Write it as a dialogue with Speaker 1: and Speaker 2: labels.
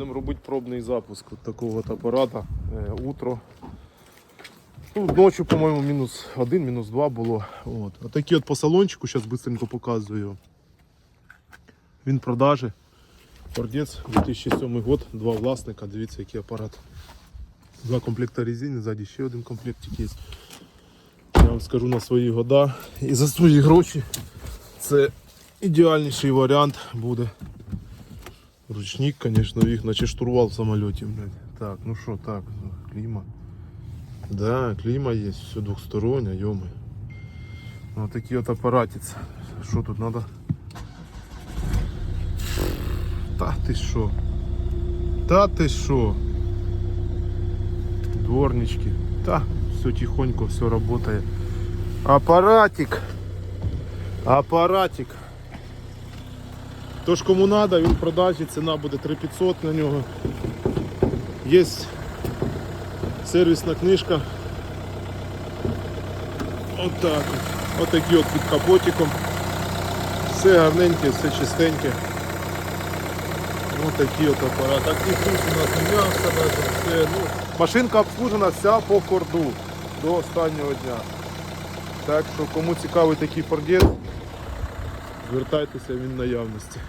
Speaker 1: Будемо робити пробний запуск от такого от апарата. Е, утро. Ну, ночі, по-моєму, мінус один, мінус два було. От. Отакі от по салончику, зараз швидко показую. Він продажі. Фордець 2007 год, два власника, дивіться, який апарат. Два комплекта резини, ззаді ще один комплектик є. Я вам скажу на свої года. І за свої гроші це ідеальніший варіант буде. Ручник, звісно, їх наче штурвал в самоліті. Блядь. Так, ну що, так, кліма. Да, кліма є, все двохстороння, йоми. Вот такий от апаратець. Що тут треба? Та ти що? Та ти що? Дворнички. Та, все тихонько, все работает. Апаратик. Апаратик. Тож кому треба, він продажі, ціна буде 3500 на нього. Є сервісна книжка. Отак. от. Отакі от під капотиком. Все гарненьке, все чистеньке. Ось такі от апарати. Так тут у нас навіть, все. Ну, машинка обслужена вся по форду до останнього дня. Так що кому цікавий такий фордет, звертайтеся він наявності.